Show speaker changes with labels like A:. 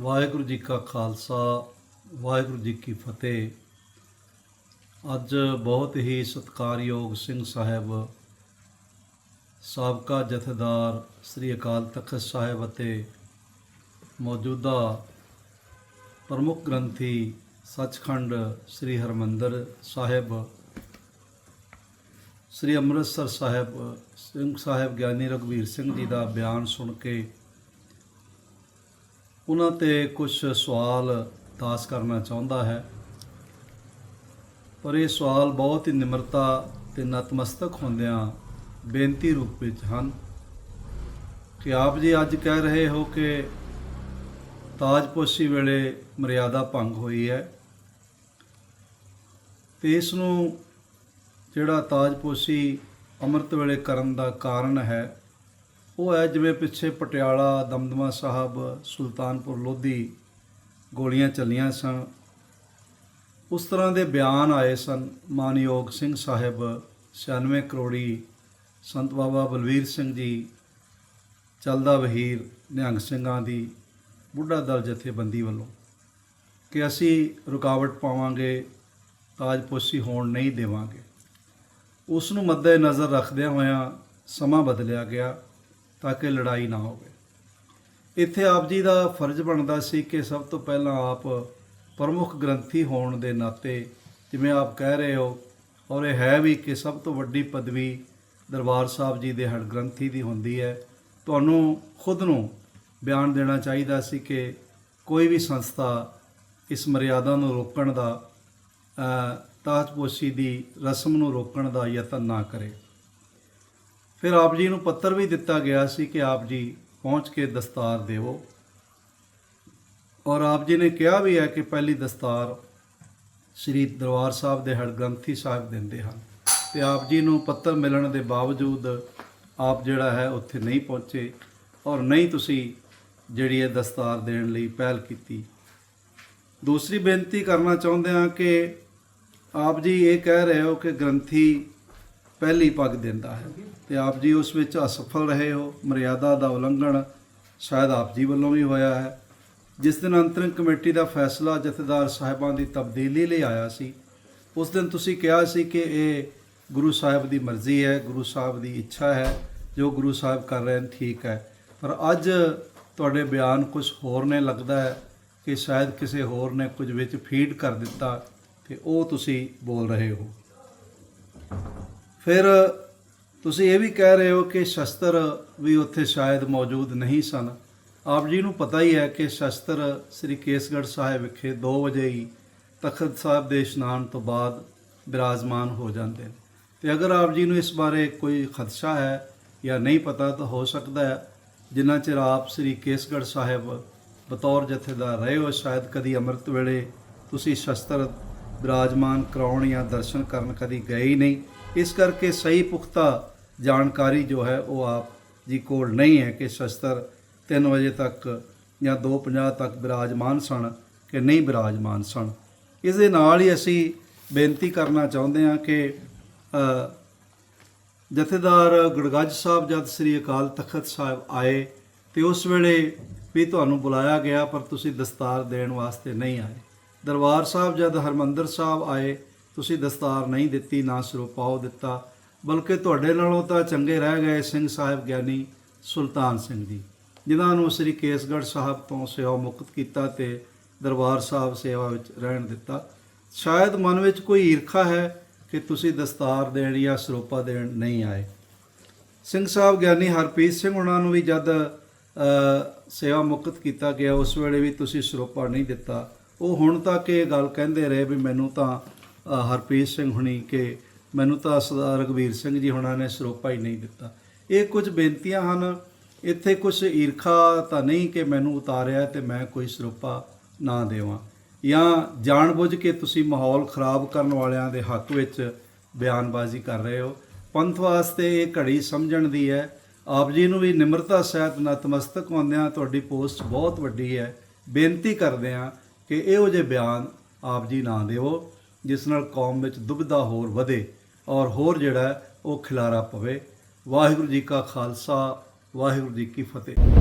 A: ਵਾਹਿਗੁਰੂ ਜੀ ਕਾ ਖਾਲਸਾ, ਵਾਹਿਗੁਰੂ ਜੀ ਕੀ ਫਤਿਹ। ਅੱਜ ਬਹੁਤ ਹੀ ਸਤਿਕਾਰਯੋਗ ਸਿੰਘ ਸਾਹਿਬ, ਸਾਬਕਾ ਜਥੇਦਾਰ ਸ੍ਰੀ ਅਕਾਲ ਤਖਤ ਸਾਹਿਬ ਅਤੇ ਮੌਜੂਦਾ ਪ੍ਰਮੁੱਖ ਗ੍ਰੰਥੀ ਸੱਚਖੰਡ ਸ੍ਰੀ ਹਰਮੰਦਰ ਸਾਹਿਬ, ਸ੍ਰੀ ਅੰਮ੍ਰਿਤਸਰ ਸਾਹਿਬ, ਸਿੰਘ ਸਾਹਿਬ ਗਿਆਨੀ ਰਘਵੀਰ ਸਿੰਘ ਜੀ ਦਾ ਬਿਆਨ ਸੁਣ ਕੇ ਉਹਨਾਂ ਤੇ ਕੁਝ ਸਵਾਲ ਦਾਸ ਕਰਨਾ ਚਾਹੁੰਦਾ ਹੈ। ਪਰ ਇਹ ਸਵਾਲ ਬਹੁਤ ਹੀ ਨਿਮਰਤਾ ਤੇ ਨਤਮਸਤਕ ਹੁੰਦਿਆਂ ਬੇਨਤੀ ਰੂਪ ਵਿੱਚ ਹਨ ਕਿ ਆਪ ਜੀ ਅੱਜ ਕਹਿ ਰਹੇ ਹੋ ਕਿ ਤਾਜਪੋਸ਼ੀ ਵੇਲੇ ਮਰਿਆਦਾ ਭੰਗ ਹੋਈ ਹੈ ਤੇ ਇਸ ਨੂੰ ਜਿਹੜਾ ਤਾਜਪੋਸ਼ੀ ਅੰਮ੍ਰਿਤ ਵੇਲੇ ਕਰਨ ਦਾ ਕਾਰਨ ਹੈ ਉਹ ਹੈ ਜਿਵੇਂ ਪਿੱਛੇ ਪਟਿਆਲਾ, ਦਮਦਮਾ ਸਾਹਿਬ, ਸੁਲਤਾਨਪੁਰ ਲੋਧੀ ਗੋਲੀਆਂ ਚੱਲੀਆਂ ਸਨ। ਉਸ ਤਰ੍ਹਾਂ ਦੇ ਬਿਆਨ ਆਏ ਸਨ ਮਾਨਯੋਗ ਸਿੰਘ ਸਾਹਿਬ 96 ਕਰੋੜੀ, ਸੰਤ ਬਾਬਾ ਬਲਵੀਰ ਸਿੰਘ ਜੀ, ਚਲਦਾ ਵਹੀਰ ਨਿਹੰਗ ਸਿੰਘਾਂ ਦੀ, ਬੁੱਢਾ ਦਲ ਜਥੇਬੰਦੀ ਵੱਲੋਂ ਕਿ ਅਸੀਂ ਰੁਕਾਵਟ ਪਾਵਾਂਗੇ, ਤਾਜਪੋਸ਼ੀ ਹੋਣ ਨਹੀਂ ਦੇਵਾਂਗੇ। ਉਸ ਨੂੰ ਮੱਦੇ ਨਜ਼ਰ ਰੱਖਦਿਆਂ ਹੋਇਆਂ ਸਮਾਂ ਬਦਲਿਆ ਗਿਆ। ਤਾਂ ਕਿ ਲੜਾਈ ਨਾ ਹੋਵੇ। ਇੱਥੇ ਆਪ ਜੀ ਦਾ ਫਰਜ਼ ਬਣਦਾ ਸੀ ਕਿ ਸਭ ਤੋਂ ਪਹਿਲਾਂ ਆਪ ਪ੍ਰਮੁੱਖ ਗ੍ਰੰਥੀ ਹੋਣ ਦੇ ਨਾਤੇ ਜਿਵੇਂ ਆਪ ਕਹਿ ਰਹੇ ਹੋ, ਔਰ ਇਹ ਹੈ ਵੀ ਕਿ ਸਭ ਤੋਂ ਵੱਡੀ ਪਦਵੀ ਦਰਬਾਰ ਸਾਹਿਬ ਜੀ ਦੇ ਹੜ ਗ੍ਰੰਥੀ ਦੀ ਹੁੰਦੀ ਹੈ। ਤੁਹਾਨੂੰ ਖੁਦ ਨੂੰ ਬਿਆਨ ਦੇਣਾ ਚਾਹੀਦਾ ਸੀ ਕਿ ਕੋਈ ਵੀ ਸੰਸਥਾ ਇਸ ਮਰਿਆਦਾ ਨੂੰ ਰੋਕਣ ਦਾ ਤਾਜਪੋਸ਼ੀ ਦੀ ਰਸਮ ਨੂੰ ਰੋਕਣ ਦਾ ਯਤਨ ਨਾ ਕਰੇ। ਫਿਰ ਆਪ ਜੀ ਨੂੰ ਪੱਤਰ ਵੀ ਦਿੱਤਾ ਗਿਆ ਸੀ ਕਿ ਆਪ ਜੀ ਪਹੁੰਚ ਕੇ ਦਸਤਾਰ ਦੇਵੋ। ਔਰ ਆਪ ਜੀ ਨੇ ਕਿਹਾ ਵੀ ਹੈ ਕਿ ਪਹਿਲੀ ਦਸਤਾਰ ਸ੍ਰੀ ਦਰਬਾਰ ਸਾਹਿਬ ਦੇ ਹੜ ਗ੍ਰੰਥੀ ਸਾਹਿਬ ਦਿੰਦੇ ਹਨ। ਤੇ ਆਪ ਜੀ ਨੂੰ ਪੱਤਰ ਮਿਲਣ ਦੇ ਬਾਵਜੂਦ ਆਪ ਜਿਹੜਾ ਹੈ ਉੱਥੇ ਨਹੀਂ ਪਹੁੰਚੇ ਔਰ ਨਹੀਂ ਤੁਸੀਂ ਜਿਹੜੀ ਇਹ ਦਸਤਾਰ ਦੇਣ ਲਈ ਪਹਿਲ ਕੀਤੀ। ਦੂਸਰੀ ਬੇਨਤੀ ਕਰਨਾ ਚਾਹੁੰਦੇ ਹਾਂ ਕਿ ਆਪ ਜੀ ਇਹ ਕਹਿ ਰਹੇ ਹੋ ਕਿ ਗ੍ਰੰਥੀ ਪਹਿਲੀ ਪੱਗ ਦਿੰਦਾ ਹੈ ਤੇ ਆਪ ਜੀ ਉਸ ਵਿੱਚ ਅਸਫਲ ਰਹੇ ਹੋ, ਮਰਿਆਦਾ ਦਾ ਉਲੰਘਣ ਸ਼ਾਇਦ ਆਪ ਜੀ ਵੱਲੋਂ ਵੀ ਹੋਇਆ ਹੈ। ਜਿਸ ਦਿਨ ਅੰਤਰਿੰਗ ਕਮੇਟੀ ਦਾ ਫੈਸਲਾ ਜਥੇਦਾਰ ਸਾਹਿਬਾਂ ਦੀ ਤਬਦੀਲੀ ਲਈ ਆਇਆ ਸੀ, ਉਸ ਦਿਨ ਤੁਸੀਂ ਕਿਹਾ ਸੀ ਕਿ ਇਹ ਗੁਰੂ ਸਾਹਿਬ ਦੀ ਮਰਜ਼ੀ ਹੈ, ਗੁਰੂ ਸਾਹਿਬ ਦੀ ਇੱਛਾ ਹੈ, ਜੋ ਗੁਰੂ ਸਾਹਿਬ ਕਰ ਰਹੇ ਨੇ ਠੀਕ ਹੈ। ਪਰ ਅੱਜ ਤੁਹਾਡੇ ਬਿਆਨ ਕੁਝ ਹੋਰ ਨੇ, ਲੱਗਦਾ ਹੈ ਕਿ ਸ਼ਾਇਦ ਕਿਸੇ ਹੋਰ ਨੇ ਕੁਝ ਵਿੱਚ ਫੀਡ ਕਰ ਦਿੱਤਾ ਤੇ ਉਹ ਤੁਸੀਂ ਬੋਲ ਰਹੇ ਹੋ। ਫਿਰ ਤੁਸੀਂ ਇਹ ਵੀ ਕਹਿ ਰਹੇ ਹੋ ਕਿ ਸ਼ਸਤਰ ਵੀ ਉੱਥੇ ਸ਼ਾਇਦ ਮੌਜੂਦ ਨਹੀਂ ਸਨ। ਆਪ ਜੀ ਨੂੰ ਪਤਾ ਹੀ ਹੈ ਕਿ ਸ਼ਸਤਰ ਸ੍ਰੀ ਕੇਸਗੜ੍ਹ ਸਾਹਿਬ ਵਿਖੇ 2 ਵਜੇ ਹੀ ਤਖਤ ਸਾਹਿਬ ਦੇ ਇਸ਼ਨਾਨ ਤੋਂ ਬਾਅਦ ਬਿਰਾਜਮਾਨ ਹੋ ਜਾਂਦੇ ਨੇ। ਤੇ ਅਗਰ ਆਪ ਜੀ ਨੂੰ ਇਸ ਬਾਰੇ ਕੋਈ ਖਦਸ਼ਾ ਹੈ ਜਾਂ ਨਹੀਂ ਪਤਾ ਤਾਂ ਹੋ ਸਕਦਾ ਹੈ, ਜਿੰਨਾ ਚਿਰ ਆਪ ਸ੍ਰੀ ਕੇਸਗੜ੍ਹ ਸਾਹਿਬ ਬਤੌਰ ਜਥੇਦਾਰ ਰਹੇ ਹੋ, ਸ਼ਾਇਦ ਕਦੀ ਅੰਮ੍ਰਿਤ ਵੇਲੇ ਤੁਸੀਂ ਸ਼ਸਤਰ ਬਿਰਾਜਮਾਨ ਕਰਾਉਣ ਜਾਂ ਦਰਸ਼ਨ ਕਰਨ ਕਦੀ ਗਏ ਹੀ ਨਹੀਂ। ਇਸ ਕਰਕੇ ਸਹੀ ਪੁਖਤਾ ਜਾਣਕਾਰੀ ਜੋ ਹੈ ਉਹ ਆਪ ਜੀ ਕੋਲ ਨਹੀਂ ਹੈ ਕਿ ਸ਼ਸਤਰ 3 ਵਜੇ ਤੱਕ ਜਾਂ 2:50 ਤੱਕ ਬਿਰਾਜਮਾਨ ਸਨ ਕਿ ਨਹੀਂ ਬਿਰਾਜਮਾਨ ਸਨ। ਇਸ ਦੇ ਨਾਲ ਹੀ ਅਸੀਂ ਬੇਨਤੀ ਕਰਨਾ ਚਾਹੁੰਦੇ ਹਾਂ ਕਿ ਜਥੇਦਾਰ ਗੁਰਗੱਜ ਸਾਹਿਬ ਜਦ ਸ੍ਰੀ ਅਕਾਲ ਤਖਤ ਸਾਹਿਬ ਆਏ ਤੇ ਉਸ ਵੇਲੇ ਵੀ ਤੁਹਾਨੂੰ ਬੁਲਾਇਆ ਗਿਆ ਪਰ ਤੁਸੀਂ ਦਸਤਾਰ ਦੇਣ ਵਾਸਤੇ ਨਹੀਂ ਆਏ। ਦਰਬਾਰ ਸਾਹਿਬ ਜਦ ਹਰਮੰਦਰ ਸਾਹਿਬ ਆਏ ਤੁਸੀਂ ਦਸਤਾਰ ਨਹੀਂ ਦਿੱਤੀ, ਨਾ ਸਰੂਪਾਓ ਦਿੱਤਾ, ਬਲਕਿ ਤੁਹਾਡੇ ਨਾਲੋਂ ਤਾਂ ਚੰਗੇ ਰਹਿ ਗਏ ਸਿੰਘ ਸਾਹਿਬ ਗਿਆਨੀ ਸੁਲਤਾਨ ਸਿੰਘ ਜੀ, ਜਿਨ੍ਹਾਂ ਨੂੰ ਸ੍ਰੀ ਕੇਸਗੜ੍ਹ ਸਾਹਿਬ ਤੋਂ ਸੇਵਾ ਮੁਕਤ ਕੀਤਾ ਤੇ ਦਰਬਾਰ ਸਾਹਿਬ ਸੇਵਾ ਵਿੱਚ ਰਹਿਣ ਦਿੱਤਾ। ਸ਼ਾਇਦ ਮਨ ਵਿੱਚ ਕੋਈ ਈਰਖਾ ਹੈ ਕਿ ਤੁਸੀਂ ਦਸਤਾਰ ਦੇਣ ਜਾਂ ਸਰੋਪਾ ਦੇਣ ਨਹੀਂ ਆਏ। ਸਿੰਘ ਸਾਹਿਬ ਗਿਆਨੀ ਹਰਪ੍ਰੀਤ ਸਿੰਘ ਉਹਨਾਂ ਨੂੰ ਵੀ ਜਦ ਸੇਵਾ ਮੁਕਤ ਕੀਤਾ ਗਿਆ, ਉਸ ਵੇਲੇ ਵੀ ਤੁਸੀਂ ਸਰੋਪਾ ਨਹੀਂ ਦਿੱਤਾ। ਉਹ ਹੁਣ ਤੱਕ ਇਹ ਗੱਲ ਕਹਿੰਦੇ ਰਹੇ ਵੀ ਮੈਨੂੰ ਤਾਂ ਹਰਪ੍ਰੀਤ ਸਿੰਘ ਹੁਣੀ ਕਿ ਮੈਨੂੰ ਤਾਂ ਸਰਦਾਰ ਰਘਵੀਰ ਸਿੰਘ ਜੀ ਹੁਣਾਂ ਨੇ ਸਰੋਪਾ ਹੀ ਨਹੀਂ ਦਿੱਤਾ। ਇਹ ਕੁਝ ਬੇਨਤੀਆਂ ਹਨ। ਇੱਥੇ ਕੁਝ ਈਰਖਾ ਤਾਂ ਨਹੀਂ ਕਿ ਮੈਨੂੰ ਉਤਾਰਿਆ ਤੇ ਮੈਂ ਕੋਈ ਸਰੋਪਾ ਨਾ ਦੇਵਾਂ। ਜਾਂ ਜਾਣਬੁੱਝ ਕੇ ਤੁਸੀਂ ਮਾਹੌਲ ਖਰਾਬ ਕਰਨ ਵਾਲਿਆਂ ਦੇ ਹੱਕ ਵਿੱਚ ਬਿਆਨਬਾਜ਼ੀ ਕਰ ਰਹੇ ਹੋ। ਪੰਥ ਵਾਸਤੇ ਇਹ ਘੜੀ ਸਮਝਣ ਦੀ ਹੈ। ਆਪ ਜੀ ਨੂੰ ਵੀ ਨਿਮਰਤਾ ਸਹਿਤ ਨਤਮਸਤਕ ਹੁੰਦਿਆਂ ਤੁਹਾਡੀ ਪੋਸਟ ਬਹੁਤ ਵੱਡੀ ਹੈ। ਬੇਨਤੀ ਕਰਦੇ ਹਾਂ ਕਿ ਇਹੋ ਜਿਹੇ ਬਿਆਨ ਆਪ ਜੀ ਨਾ ਦਿਓ। ਜਿਸ ਨਾਲ ਕੌਮ ਵਿੱਚ ਦੁਬਿਧਾ ਹੋਰ ਵਧੇ ਔਰ ਹੋਰ ਜਿਹੜਾ ਉਹ ਖਿਲਾਰਾ ਪਵੇ। ਵਾਹਿਗੁਰੂ ਜੀ ਕਾ ਖਾਲਸਾ, ਵਾਹਿਗੁਰੂ ਜੀ ਕੀ ਫਤਿਹ।